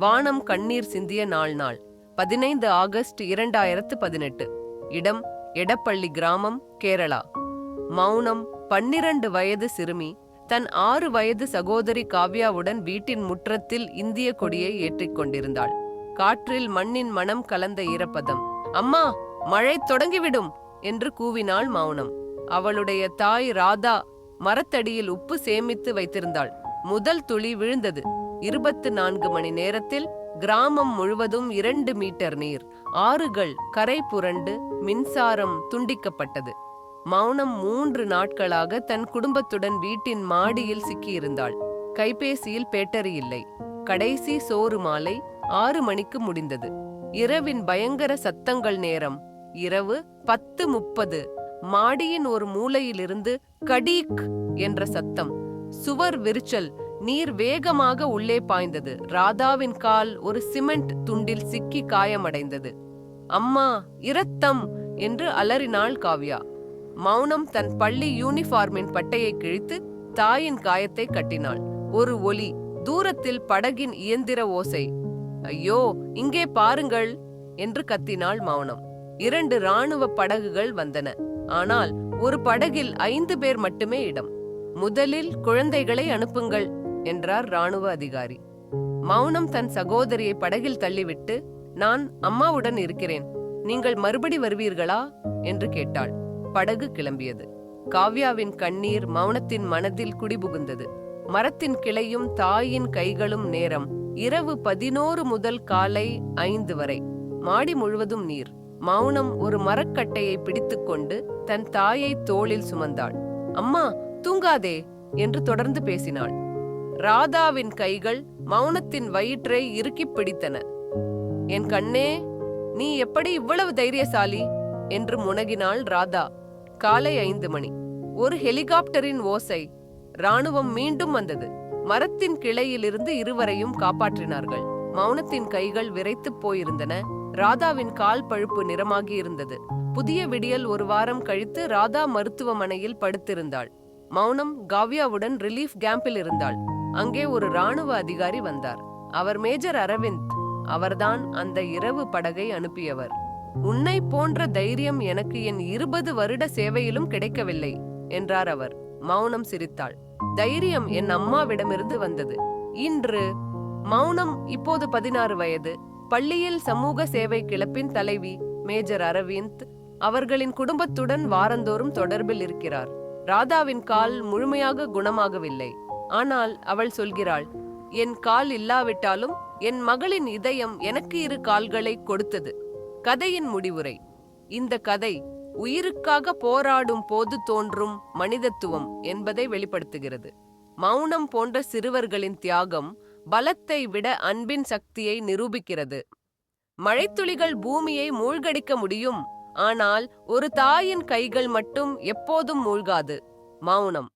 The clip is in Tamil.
வானம் கண்ணீர் சிந்திய நாள் நாள் பதினைந்து ஆகஸ்ட் இரண்டாயிரத்து பதினெட்டு. இடம் எடப்பள்ளி கிராமம் கேரளா. மௌனம் பன்னிரண்டு வயது சிறுமி தன் ஆறு வயது சகோதரி காவ்யாவுடன் வீட்டின் முற்றத்தில் இந்திய கொடியை ஏற்றிக் கொண்டிருந்தாள். காற்றில் மண்ணின் மனம் கலந்த ஈரப்பதம். அம்மா மழை தொடங்கிவிடும்! என்று கூவினாள் மௌனம். அவளுடைய தாய் ராதா மரத்தடியில் உப்பு சேமித்து வைத்திருந்தாள். முதல் துளி விழுந்தது. இருபத்து நான்கு மணி நேரத்தில் கிராமம் முழுவதும் இரண்டு மீட்டர் நீர் ஆறுகள் கரை புரண்டு மின்சாரம் துண்டிக்கப்பட்டது. மௌனம் மூன்று நாட்களாக தன் குடும்பத்துடன் வீட்டின் மாடியில் சிக்கியிருந்தாள். கைபேசியில் பேட்டரி இல்லை. கடைசி சோறு மாலை ஆறு மணிக்கு முடிந்தது. இரவின் பயங்கர சத்தங்கள் நேரம். இரவு பத்து முப்பது. மாடியின் ஒரு மூலையிலிருந்து கடீக் என்ற சத்தம் சுவர் விரிச்சல் நீர் வேகமாக உள்ளே பாய்ந்தது. ராதாவின் கால் ஒரு சிமெண்ட் துண்டில் சிக்கி காயமடைந்தது. அம்மா இரத்தம்! என்று அலறினாள் காவ்யா. மௌனம் தன் பள்ளி யூனிஃபார்மின் பட்டையை கிழித்து தாயின் காயத்தை கட்டினாள். ஒரு ஒலி தூரத்தில் படகின் இயந்திர ஓசை. ஐயோ இங்கே பாருங்கள்! என்று கத்தினாள் மௌனம். இரண்டு ராணுவ படகுகள் வந்தன. ஆனால் ஒரு படகில் ஐந்து பேர் மட்டுமே இடம். முதலில் குழந்தைகளை அனுப்புங்கள்! என்றார் ராணுவ அதிகாரி. மௌனம் தன் சகோதரியை படகில் தள்ளிவிட்டு நான் அம்மாவுடன் இருக்கிறேன். நீங்கள் மறுபடி வருவீர்களா? என்று கேட்டாள். படகு கிளம்பியது. காவ்யாவின் கண்ணீர் மௌனத்தின் மனதில் குடிபுகுந்தது. மரத்தின் கிளையும் தாயின் கைகளும் நேரம். இரவு பதினோரு முதல் காலை ஐந்து வரை. மாடி முழுவதும் நீர். மௌனம் ஒரு மரக்கட்டையை பிடித்துக்கொண்டு தன் தாயை தோளில் சுமந்தாள். அம்மா தூங்காதே என்று தொடர்ந்து பேசினாள். ராதாவின் கைகள் மௌனத்தின் வயிற்றை இறுக்கிப் பிடித்தன. என் கண்ணே நீ எப்படி இவ்வளவு தைரியசாலி என்று முனகினாள் ராதா. காலை ஐந்து மணி. ஒரு ஹெலிகாப்டரின் ஓசை ராணுவம் மீண்டும் வந்தது. மரத்தின் கிளையிலிருந்து இருவரையும் காப்பாற்றினார்கள். மௌனத்தின் கைகள் விரைத்துப் போயிருந்தன. ராதாவின் கால் பழுப்பு நிறமாகி இருந்தது. புதிய விடியல் ஒரு வாரம் கழித்து ராதா மருத்துவமனையில் படுத்திருந்தாள். மௌனம் காவ்யாவுடன் ரிலீஃப் கேம்பில் இருந்தாள். அங்கே ஒரு ராணுவ அதிகாரி வந்தார். அவர் மேஜர் அரவிந்த் அவர்தான் அந்த இரவு படகை அனுப்பியவர். உன்னை போன்ற தைரியம் எனக்கு என் இருபது வருட சேவையிலும் கிடைக்கவில்லை என்றார் அவர். மௌனம் சிரித்தாள். தைரியம் என் அம்மாவிடமிருந்து வந்தது. இன்று மௌனம் இப்போது பதினாறு வயது. பள்ளியில் சமூக சேவை கிளப்பின் தலைவி மேஜர் அரவிந்த் அவர்களின் குடும்பத்துடன் வாரந்தோறும் தொடர்பில் இருக்கிறார். ராதாவின் கால் முழுமையாக குணமாகவில்லை. ஆனால் அவள் சொல்கிறாள் என் கால் இல்லாவிட்டாலும் என் மகளின் இதயம் எனக்கு இரு கால்களை கொடுத்தது. கதையின் முடிவுரை. இந்த கதை உயிருக்காக போராடும் போது தோன்றும் மனிதத்துவம் என்பதை வெளிப்படுத்துகிறது. மௌனம் போன்ற சிறுவர்களின் தியாகம் பலத்தை விட அன்பின் சக்தியை நிரூபிக்கிறது. மழைத்துளிகள் பூமியை மூழ்கடிக்க முடியும் ஆனால் ஒரு தாயின் கைகள் மட்டும் எப்போதும் மூழ்காது. மௌனம்.